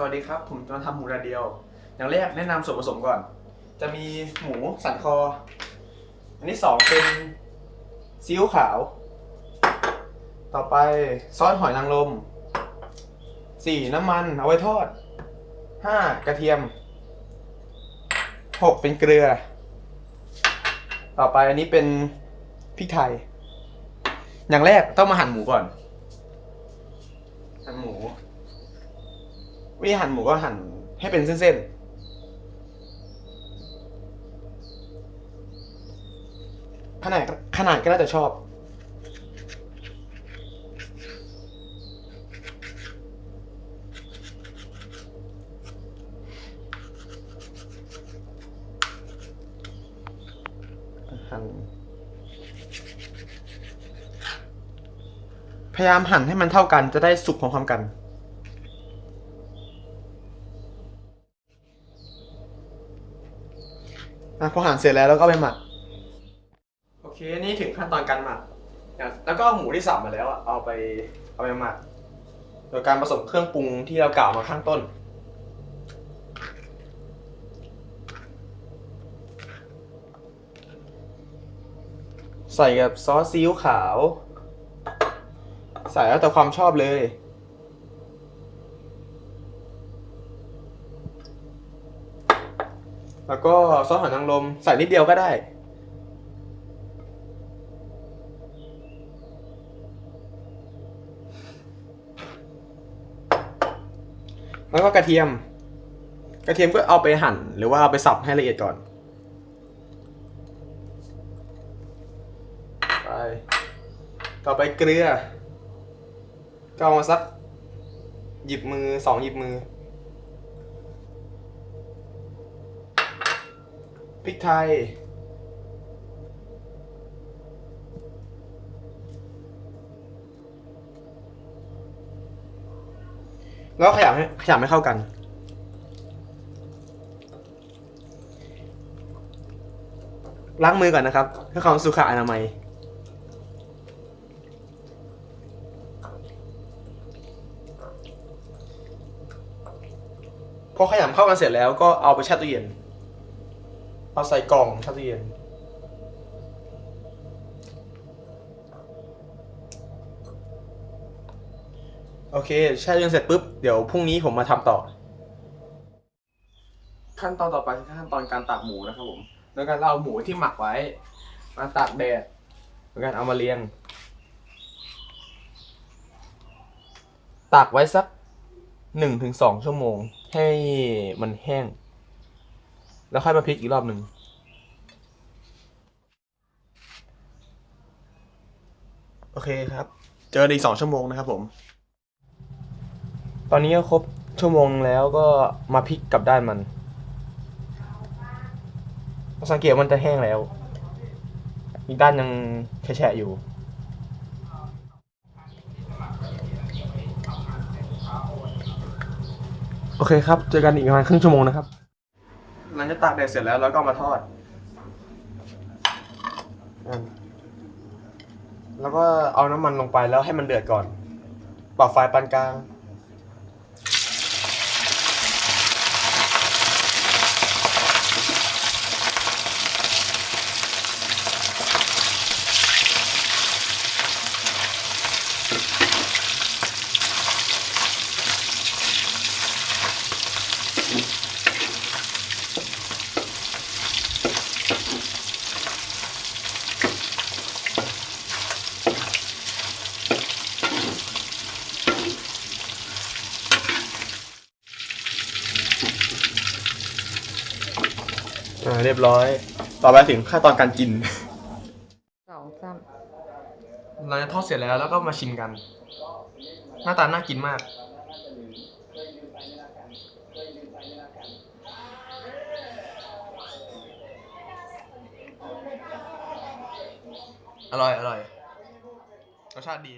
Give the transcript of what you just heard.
สวัสดีครับ ผมจะมาทำหมูแดดเดียว อย่างแรกแนะนำส่วนผสมก่อน จะมีหมูสันคอ อันที่สองเป็นซีอิ๊วขาว ต่อไปซอสหอยนางรมสี่น้ำมันเอาไว้ทอดห้ากระเทียมหกเป็นเกลือ ต่อไปอันนี้เป็นพริกไทย อย่างแรกต้องมาหั่นหมูก่อน หั่นหมู วิธีหั่นหมูก็หั่นให้เป็นเส้นๆขนาดขนาดก็น่าจะชอบหั่นพยายามหั่นให้มันเท่ากันจะได้สุกพร้อมๆกัน อะพอหั่นเสร็จแล้วแล้วก็เอาไปหมัก โอเค นี่ถึงขั้นตอนการหมักแล้วก็เอาหมูที่สับมาแล้วอะเอาไปเอาไปหมัก โดยการผสมเครื่องปรุงที่เรากล่าวมาข้างต้น ใส่กับซอสซีอิ๊วขาว ใส่แล้วแต่ความชอบเลย แล้วก็ซอสหอยนางรมใส่นิดเดียวก็ได้ แล้วก็กระเทียม กระเทียมก็เอาไปหั่น หรือว่าเอาไปสับให้ละเอียดก่อน ไป ต่อไปเกลือ ก็เอามาสักหยิบมือสองหยิบมือ ริกไทย แล้วขยำให้ขยำให้เข้ากัน ล้างมือก่อนนะครับเพื่อความสุขอนามัยพอขยำเข้ากันเสร็จแล้วก็เอาไปแช่ตู้เย็น เอาใส่กล่องแช่ตู้เย็นโอเคแช่ตู้เย็นเสร็จปุ๊บ เดี๋ยวพรุ่งนี้ผมมาทำต่อ ขั้นตอนต่อไปคือขั้นตอนการตากหมูนะครับผม โดยการเอาหมูที่หมักไว้ มาตากแดดโดยการเอามาเรียง ตากไว้สักหนึ่งถึงสองชั่วโมง ให้มันแห้ง แล้วค่อยมาพลิกอีกรอบหนึ่งโอเคครับ เจอกันอีกสองชั่วโมงนะครับผม ตอนนี้ก็ครบชั่วโมงแล้วก็มาพลิกกลับด้านมัน สังเกตมันจะแห้งแล้ว อีกด้านยังแฉะๆอยู่โอเคครับ เจอกันอีกประมาณครึ่งชั่วโมงนะครับ หลังจากตากแดดเสร็จแล้วเราก็เอามาทอด แล้วก็เอาน้ำมันลงไปแล้วให้มันเดือดก่อนปรับไฟปานกลาง อ่าเรียบร้อย ต่อไปถึงขั้นตอนการกิน สองสามเราจะทอดเสร็จแล้วแล้วก็มาชิมกัน หน้าตาน่ากินมาก อร่อย อร่อยรสชาติดี